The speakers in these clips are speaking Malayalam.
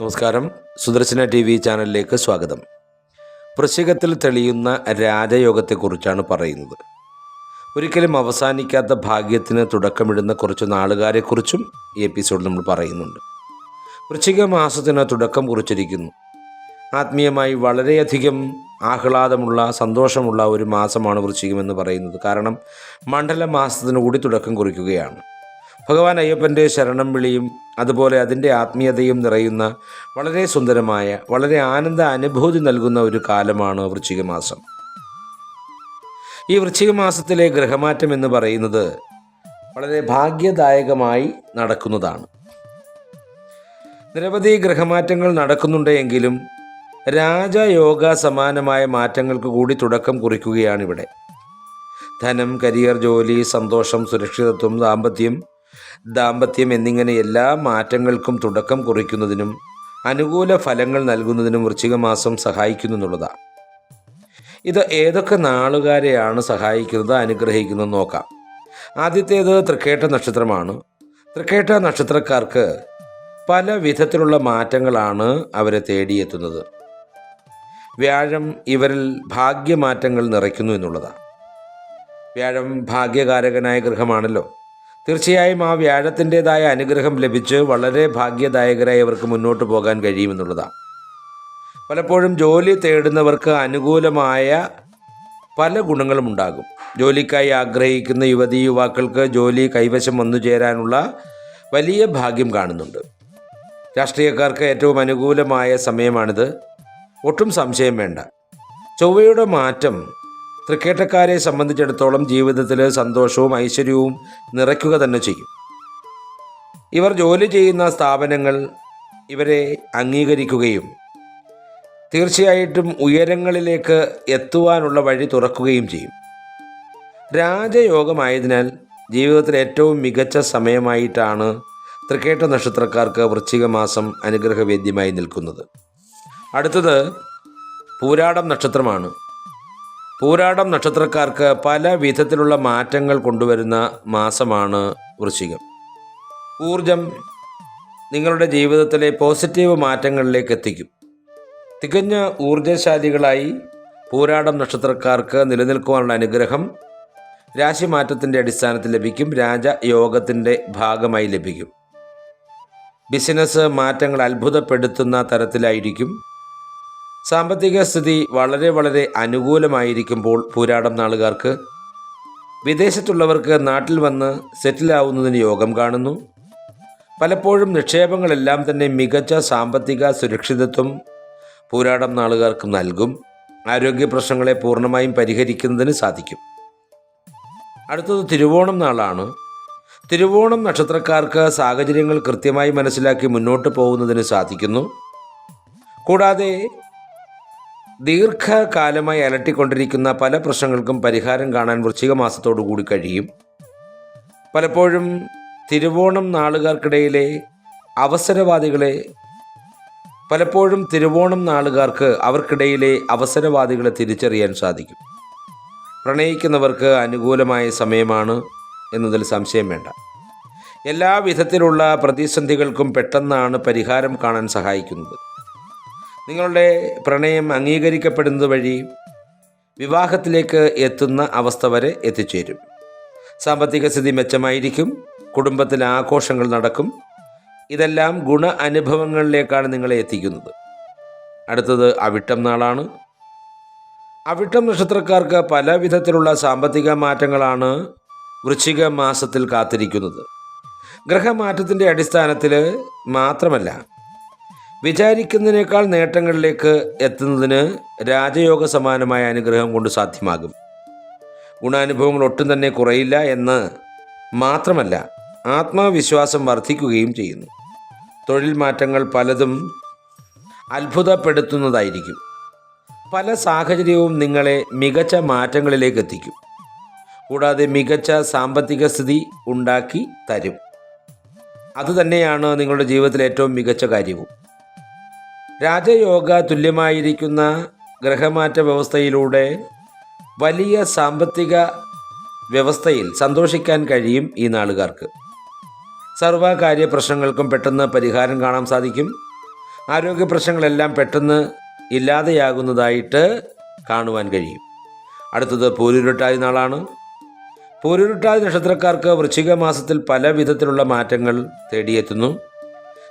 നമസ്കാരം. സുദർശന ടി വി ചാനലിലേക്ക് സ്വാഗതം. വൃശ്ചികത്തിൽ തെളിയുന്ന രാജയോഗത്തെക്കുറിച്ചാണ് പറയുന്നത്. ഒരിക്കലും അവസാനിക്കാത്ത ഭാഗ്യത്തിന് തുടക്കമിടുന്ന കുറച്ച് നാളുകാരെക്കുറിച്ചും ഈ എപ്പിസോഡിൽ നമ്മൾ പറയുന്നുണ്ട്. വൃശ്ചിക മാസത്തിന് തുടക്കം കുറിച്ചിരിക്കുന്നു. ആത്മീയമായി വളരെയധികം ആഹ്ലാദമുള്ള സന്തോഷമുള്ള ഒരു മാസമാണ് വൃശ്ചികം എന്ന് പറയുന്നത്. കാരണം മണ്ഡല മാസത്തിന് കൂടി തുടക്കം കുറിക്കുകയാണ്. ഭഗവാൻ അയ്യപ്പന്റെ ശരണം വിളിയും അതുപോലെ അതിന്റെ ആത്മീയതയും നിറയുന്ന വളരെ സുന്ദരമായ വളരെ ആനന്ദ അനുഭൂതി നൽകുന്ന ഒരു കാലമാണ് വൃശ്ചിക മാസം ഈ വൃശ്ചിക മാസത്തിലെ ഗ്രഹമാറ്റം എന്ന് പറയുന്നത് വളരെ ഭാഗ്യദായകമായി നടക്കുന്നതാണ്. നിരവധി ഗ്രഹമാറ്റങ്ങൾ നടക്കുന്നുണ്ടെങ്കിലും രാജയോഗ സമാനമായ മാറ്റങ്ങൾക്ക് കൂടി തുടക്കം കുറിക്കുകയാണിവിടെ ധനം കരിയർ ജോലി സന്തോഷം സുരക്ഷിതത്വം ദാമ്പത്യം ദാമ്പത്യം എന്നിങ്ങനെ എല്ലാ മാറ്റങ്ങൾക്കും തുടക്കം കുറിക്കുന്നതിനും അനുകൂല ഫലങ്ങൾ നൽകുന്നതിനും വൃശ്ചിക മാസം സഹായിക്കുന്നു എന്നുള്ളതാണ് ഇത് ഏതൊക്കെ നാളുകാരെയാണ് സഹായിക്കുന്നത് അനുഗ്രഹിക്കുന്നത് നോക്കാം. ആദ്യത്തേത് തൃക്കേട്ട നക്ഷത്രമാണ്. തൃക്കേട്ട നക്ഷത്രക്കാർക്ക് പല വിധത്തിലുള്ള മാറ്റങ്ങളാണ് അവരെ തേടിയെത്തുന്നത്. വ്യാഴം ഇവരിൽ ഭാഗ്യമാറ്റങ്ങൾ നിറയ്ക്കുന്നു എന്നുള്ളതാണ് വ്യാഴം ഭാഗ്യകാരകനായ ഗൃഹമാണല്ലോ. തീർച്ചയായും ആ വ്യാഴത്തിന്റെതായ അനുഗ്രഹം ലഭിച്ച് വളരെ ഭാഗ്യദായകരായി അവർക്ക് മുന്നോട്ട് പോകാൻ കഴിയുമെന്നുള്ളതാണ്. പലപ്പോഴും ജോലി തേടുന്നവർക്ക് അനുകൂലമായ പല ഗുണങ്ങളും ഉണ്ടാകും. ജോലിക്കായി ആഗ്രഹിക്കുന്ന യുവതി യുവാക്കൾക്ക് ജോലി കൈവശം വന്നു ചേരാനുള്ള വലിയ ഭാഗ്യം കാണുന്നുണ്ട്. രാഷ്ട്രീയക്കാർക്ക് ഏറ്റവും അനുകൂലമായ സമയമാണിത്. ഒട്ടും സംശയം വേണ്ട. ചൊവ്വയുടെ മാറ്റം തൃക്കേട്ടക്കാരെ സംബന്ധിച്ചിടത്തോളം ജീവിതത്തിൽ സന്തോഷവും ഐശ്വര്യവും നിറയ്ക്കുക തന്നെ ചെയ്യും. ഇവർ ജോലി ചെയ്യുന്ന സ്ഥാപനങ്ങൾ ഇവരെ അംഗീകരിക്കുകയും തീർച്ചയായിട്ടും ഉയരങ്ങളിലേക്ക് എത്തുവാനുള്ള വഴി തുറക്കുകയും ചെയ്യും. രാജയോഗമായതിനാൽ ജീവിതത്തിലെ ഏറ്റവും മികച്ച സമയമായിട്ടാണ് തൃക്കേട്ട നക്ഷത്രക്കാർക്ക് വൃശ്ചിക മാസം അനുഗ്രഹവേദ്യമായി നിൽക്കുന്നത്. അടുത്തത് പൂരാടം നക്ഷത്രമാണ്. പൂരാടം നക്ഷത്രക്കാർക്ക് പല വിധത്തിലുള്ള മാറ്റങ്ങൾ കൊണ്ടുവരുന്ന മാസമാണ് വൃശ്ചികം. ഊർജം നിങ്ങളുടെ ജീവിതത്തിലെ പോസിറ്റീവ് മാറ്റങ്ങളിലേക്ക് എത്തിക്കും. തികഞ്ഞ ഊർജശാലികളായി പൂരാടം നക്ഷത്രക്കാർക്ക് നിലനിൽക്കുവാനുള്ള അനുഗ്രഹം രാശിമാറ്റത്തിന്റെ അടിസ്ഥാനത്തിൽ ലഭിക്കും. രാജയോഗത്തിന്റെ ഭാഗമായി ലഭിക്കും. ബിസിനസ് മാറ്റങ്ങൾ അത്ഭുതപ്പെടുത്തുന്ന തരത്തിലായിരിക്കും. സാമ്പത്തിക സ്ഥിതി വളരെ വളരെ അനുകൂലമായിരിക്കുമ്പോൾ പൂരാടം നാളുകാർക്ക് വിദേശത്തുള്ളവർക്ക് നാട്ടിൽ വന്ന് സെറ്റിലാവുന്നതിന് യോഗം കാണുന്നു. പലപ്പോഴും നിക്ഷേപങ്ങളെല്ലാം തന്നെ മികച്ച സാമ്പത്തിക സുരക്ഷിതത്വം പൂരാടം നാളുകാർക്ക് നൽകും. ആരോഗ്യ പ്രശ്നങ്ങളെ പൂർണമായും പരിഹരിക്കുന്നതിന് സാധിക്കും. അടുത്തത് തിരുവോണം നാളാണ്. തിരുവോണം നക്ഷത്രക്കാർക്ക് സാഹചര്യങ്ങൾ കൃത്യമായി മനസ്സിലാക്കി മുന്നോട്ട് പോകുന്നതിന് സാധിക്കുന്നു. കൂടാതെ ദീർഘകാലമായി അലട്ടിക്കൊണ്ടിരിക്കുന്ന പല പ്രശ്നങ്ങൾക്കും പരിഹാരം കാണാൻ വൃശ്ചിക മാസത്തോടു കൂടി കഴിയും. പലപ്പോഴും തിരുവോണം നാളുകാർക്കിടയിലെ അവസരവാദികളെ പലപ്പോഴും തിരുവോണം നാളുകാർക്ക് അവർക്കിടയിലെ അവസരവാദികളെ തിരിച്ചറിയാൻ സാധിക്കും. പ്രണയിക്കുന്നവർക്ക് അനുകൂലമായ സമയമാണ് എന്നതിൽ സംശയം വേണ്ട. എല്ലാ വിധത്തിലുള്ള പ്രതിസന്ധികൾക്കും പെട്ടെന്നാണ് പരിഹാരം കാണാൻ സഹായിക്കുന്നത്. നിങ്ങളുടെ പ്രണയം അംഗീകരിക്കപ്പെടുന്നത് വഴി വിവാഹത്തിലേക്ക് എത്തുന്ന അവസ്ഥ വരെ എത്തിച്ചേരും. സാമ്പത്തിക സ്ഥിതി മെച്ചമായിരിക്കും. കുടുംബത്തിൽ ആഘോഷങ്ങൾ നടക്കും. ഇതെല്ലാം ഗുണ അനുഭവങ്ങളിലേക്കാണ് നിങ്ങളെ എത്തിക്കുന്നത്. അടുത്തത് അവിട്ടം നാളാണ്. അവിട്ടം നക്ഷത്രക്കാർക്ക് പല വിധത്തിലുള്ള സാമ്പത്തിക മാറ്റങ്ങളാണ് വൃശ്ചിക മാസത്തിൽ കാത്തിരിക്കുന്നത്. ഗ്രഹമാറ്റത്തിന്റെ അടിസ്ഥാനത്തിൽ മാത്രമല്ല വിചാരിക്കുന്നതിനേക്കാൾ നേട്ടങ്ങളിലേക്ക് എത്തുന്നതിന് രാജയോഗ സമാനമായ അനുഗ്രഹം കൊണ്ട് സാധ്യമാകും. ഗുണാനുഭവങ്ങൾ ഒട്ടും തന്നെ കുറയില്ല എന്ന് മാത്രമല്ല ആത്മവിശ്വാസം വർദ്ധിക്കുകയും ചെയ്യുന്നു. തൊഴിൽ മാറ്റങ്ങൾ പലതും അത്ഭുതപ്പെടുത്തുന്നതായിരിക്കും. പല സാഹചര്യവും നിങ്ങളെ മികച്ച മാറ്റങ്ങളിലേക്ക് എത്തിക്കും. കൂടാതെ മികച്ച സാമ്പത്തിക സ്ഥിതി ഉണ്ടാക്കി തരും. അതുതന്നെയാണ് നിങ്ങളുടെ ജീവിതത്തിലെ ഏറ്റവും മികച്ച കാര്യവും. രാജയോഗ തുല്യമായിരിക്കുന്ന ഗ്രഹമാറ്റ വ്യവസ്ഥയിലൂടെ വലിയ സാമ്പത്തിക വ്യവസ്ഥയിൽ സന്തോഷിക്കാൻ കഴിയും ഈ നാളുകാർക്ക്. സർവകാര്യ പ്രശ്നങ്ങൾക്കും പെട്ടെന്ന് പരിഹാരം കാണാൻ സാധിക്കും. ആരോഗ്യ പ്രശ്നങ്ങളെല്ലാം പെട്ടെന്ന് ഇല്ലാതെയാകുന്നതായിട്ട് കാണുവാൻ കഴിയും. അടുത്തത് പൂരുരുട്ടാതി നാളാണ്. പൂരുരുട്ടാതി നക്ഷത്രക്കാർക്ക് വൃശ്ചിക മാസത്തിൽ പല വിധത്തിലുള്ള മാറ്റങ്ങൾ തേടിയെത്തുന്നു.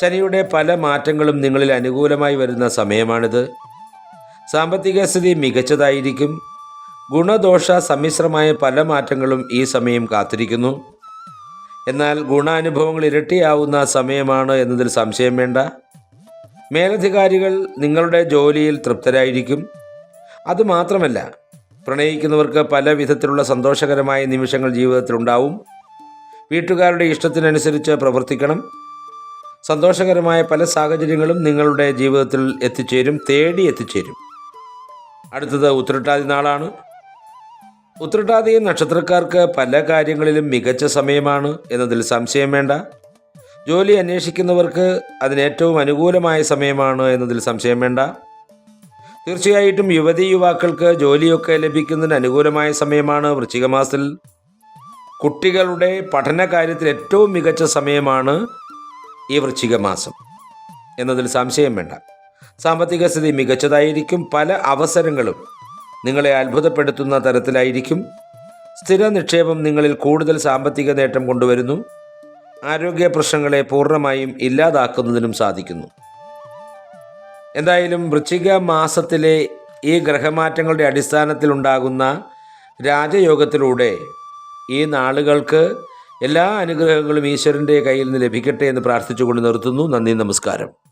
ശനിയുടെ പല മാറ്റങ്ങളും നിങ്ങളിൽ അനുകൂലമായി വരുന്ന സമയമാണിത്. സാമ്പത്തിക സ്ഥിതി മികച്ചതായിരിക്കും. ഗുണദോഷ സമ്മിശ്രമായ പല മാറ്റങ്ങളും ഈ സമയം കാത്തിരിക്കുന്നു. എന്നാൽ ഗുണാനുഭവങ്ങൾ ഇരട്ടിയാവുന്ന സമയമാണ് എന്നതിൽ സംശയം വേണ്ട. മേലധികാരികൾ നിങ്ങളുടെ ജോലിയിൽ തൃപ്തരായിരിക്കും. അതുമാത്രമല്ല പ്രണയിക്കുന്നവർക്ക് പല വിധത്തിലുള്ള സന്തോഷകരമായ നിമിഷങ്ങൾ ജീവിതത്തിലുണ്ടാവും. വീട്ടുകാരുടെ ഇഷ്ടത്തിനനുസരിച്ച് പ്രവർത്തിക്കണം. സന്തോഷകരമായ പല സാഹചര്യങ്ങളും നിങ്ങളുടെ ജീവിതത്തിൽ എത്തിച്ചേരും തേടി എത്തിച്ചേരും. അടുത്തത് ഉത്രട്ടാതി നാളാണ്. ഉത്രട്ടാതി നക്ഷത്രക്കാർക്ക് പല കാര്യങ്ങളിലും മികച്ച സമയമാണ് എന്നതിൽ സംശയം വേണ്ട. ജോലി അന്വേഷിക്കുന്നവർക്ക് അതിന് ഏറ്റവും അനുകൂലമായ സമയമാണ് എന്നതിൽ സംശയം വേണ്ട. തീർച്ചയായിട്ടും യുവതി യുവാക്കൾക്ക് ജോലിയൊക്കെ ലഭിക്കുന്നതിന് അനുകൂലമായ സമയമാണ് വൃശ്ചിക മാസത്തിൽ. കുട്ടികളുടെ പഠന കാര്യത്തിൽ ഏറ്റവും മികച്ച സമയമാണ് ഈ വൃശ്ചിക മാസം. എന്നതിൽ സംശയം വേണ്ട. സാമ്പത്തിക സ്ഥിതി മികച്ചതായിരിക്കും. പല അവസരങ്ങളും നിങ്ങളെ അത്ഭുതപ്പെടുത്തുന്ന തരത്തിലായിരിക്കും. സ്ഥിര നിക്ഷേപം നിങ്ങളിൽ കൂടുതൽ സാമ്പത്തിക നേട്ടം കൊണ്ടുവരുന്നു. ആരോഗ്യ പ്രശ്നങ്ങളെ പൂർണമായും ഇല്ലാതാക്കുന്നതിനും സാധിക്കുന്നു. എന്തായാലും വൃശ്ചിക മാസത്തിലെ ഈ ഗ്രഹമാറ്റങ്ങളുടെ അടിസ്ഥാനത്തിലുണ്ടാകുന്ന രാജയോഗത്തിലൂടെ ഈ നാളുകൾക്ക് എല്ലാ അനുഗ്രഹങ്ങളും ഈശ്വരന്റെ കയ്യിൽ നിന്ന് ലഭിക്കട്ടെ എന്ന് പ്രാർത്ഥിച്ചുകൊണ്ട് നിർത്തുന്നു. നന്ദി നമസ്കാരം.